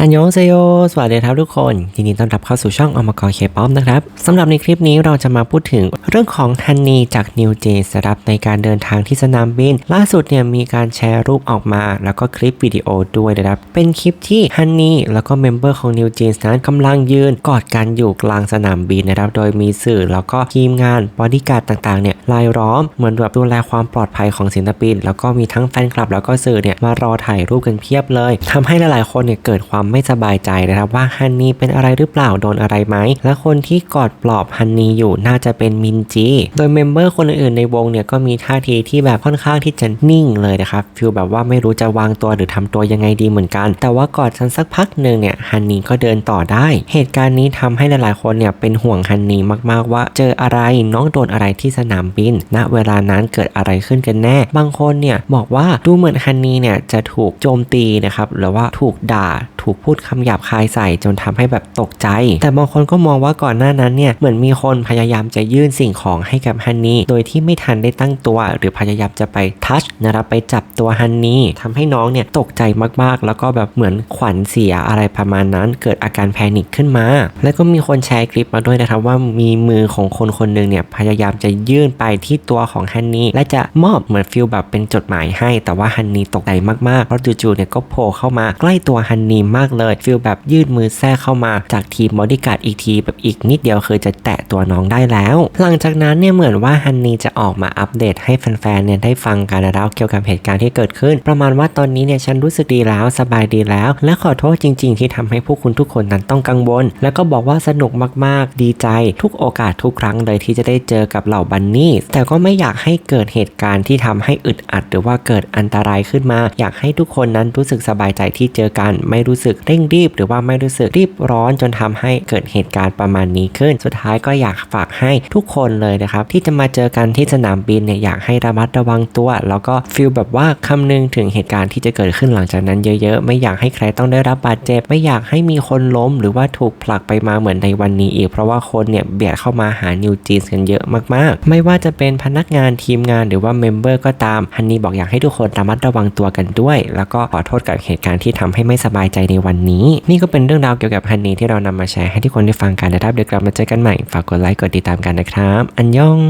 อันยองเซโย สวัสดีครับทุกคน ยินดีต้อนรับเข้าสู่ช่องอมกรเคป๊อปนะครับสำหรับในคลิปนี้เราจะมาพูดถึงเรื่องของฮันนีจากนิวเจสรับในการเดินทางที่สนามบิน ล่าสุดเนี่ยมีการแชร์รูปออกมา แล้วก็คลิปวิดีโอด้วยนะครับ เป็นคลิปที่ฮันนีแล้วก็เมมเบอร์ของนิวเจสนั้นกำลังยืนกอดกันอยู่กลางสนามบินนะครับ โดยมีสื่อแล้วก็ทีมงานบอดี้การ์ดต่างๆเนี่ยรายล้อมเหมือนแบบดูแลความปลอดภัยของศิลปิน แล้วก็มีทั้งแฟนคลับ แล้วก็สื่อเนี่ยมารอถ่ายรูปกันเพียบเลยทำให้หลายๆคนเนี่ยเกิดความไม่สบายใจนะครับว่าฮันนี่เป็นอะไรหรือเปล่าโดนอะไรไหม และคนที่กอดปลอบฮันนี่อยู่น่าจะเป็นมินจี โดยเมมเบอร์คนอื่นๆในวงเนี่ยก็มีท่าทีที่แบบค่อนข้างที่จะนิ่งเลยนะครับฟิลแบบว่าไม่รู้จะวางตัวหรือทำตัวยังไงดีเหมือนกัน แต่ว่ากอดกันสักพักหนึ่งเนี่ยฮันนี่ก็เดินต่อได้ เหตุการณ์นี้ทำให้หลายๆคนเนี่ยเป็นห่วงฮันนี่มากๆว่า เจออะไรน้องโดนอะไรที่สนามบิน ณเวลานั้นเกิดอะไรขึ้นกันแน่ บางคนเนี่ยบอกว่าดูเหมือนฮันนี่เนี่ยจะถูกโจมตีนะครับหรือว่าถูกด่าถูกพูดคำหยาบคายใส่จนทำให้แบบตกใจ แต่บางคนก็มองว่าก่อนหน้านั้นเนี่ยเหมือนมีคนพยายามจะยื่นสิ่งของให้กับฮันนี่โดยที่ไม่ทันได้ตั้งตัว หรือพยายามจะไปทัชนะครับไปจับตัวฮันนี่ทำให้น้องเนี่ยตกใจมากๆ แล้วก็แบบเหมือนขวัญเสียอะไรประมาณนั้น เกิดอาการแพนิคขึ้นมา แล้วก็มีคนแชร์คลิปมาด้วยนะครับว่ามีมือของคนคนหนึ่งเนี่ยพยายามจะยื่นไปที่ตัวของฮันนี่และจะมอบเหมือนฟิลแบบเป็นจดหมายให้ แต่ว่าฮันนี่ตกใจมากๆเพราะจู่ๆเนี่ยก็โผล่เข้ามาใกล้ตัวฮันนี่มากเลยฟิลแบบยืดมือแทรกเข้ามาจากทีมบอดี้การ์ดอีกทีแบบอีกนิดเดียวคือจะแตะตัวน้องได้แล้ว หลังจากนั้นเนี่ยเหมือนว่าฮันนี่จะออกมาอัปเดตให้แฟนๆเนี่ยได้ฟังกันแล้วเกี่ยวกับเหตุการณ์ที่เกิดขึ้น ประมาณว่าตอนนี้เนี่ยฉันรู้สึกดีแล้วสบายดีแล้ว และขอโทษจริง ๆ ที่ทำให้พวกคุณทุกคนนั้นต้องกังวล แล้วก็บอกว่าสนุกมากๆ ดีใจ ทุกโอกาสทุกครั้งเลยที่จะได้เจอกับเหล่าบันนี่แต่ก็ไม่อยากให้เกิดเหตุการณ์ที่ทำให้อึดอัด หรือว่าเกิดอันตรายขึ้นมา อยากให้ทุกคนนั้นรู้สึกสบายใจที่เจอกัน ไม่รู้สึกเร่งรีบ หรือว่าไม่รู้สึกรีบร้อนจนทำให้เกิดเหตุการณ์ประมาณนี้ขึ้น สุดท้ายก็อยากฝากให้ทุกคนเลยนะครับ ที่จะมาเจอกันที่สนามบินเนี่ยอยากให้ระมัดระวังตัว แล้วก็ฟีลแบบว่าคำนึงถึงเหตุการณ์ที่จะเกิดขึ้นหลังจากนั้นเยอะๆ ไม่อยากให้ใครต้องได้รับบาดเจ็บ ไม่อยากให้มีคนล้ม หรือว่าถูกผลักไปมาเหมือนในวันนี้อีก เพราะว่าคนเนี่ยเบียดเข้ามาหานิวจีนกันเยอะมากๆ ไม่ว่าจะเป็นพนักงานทีมงานหรือว่าเมมเบอร์ก็ตามฮันนี่บอกอยากให้ทุกคนระมัดระวังตัวกันด้วย แล้วก็ขอโทษกับเหตุการณ์ที่ทำให้ไม่สบายใจในวันนี้ นี่ก็เป็นเรื่องราวเกี่ยวกับฮันนี่ที่เรานำมาแชร์ให้ทุกคนได้ฟังกันนะครับเดี๋ยวกลับมาเจอกันใหม่ฝากกดไลค์กดติดตามกันนะครับ อันยอง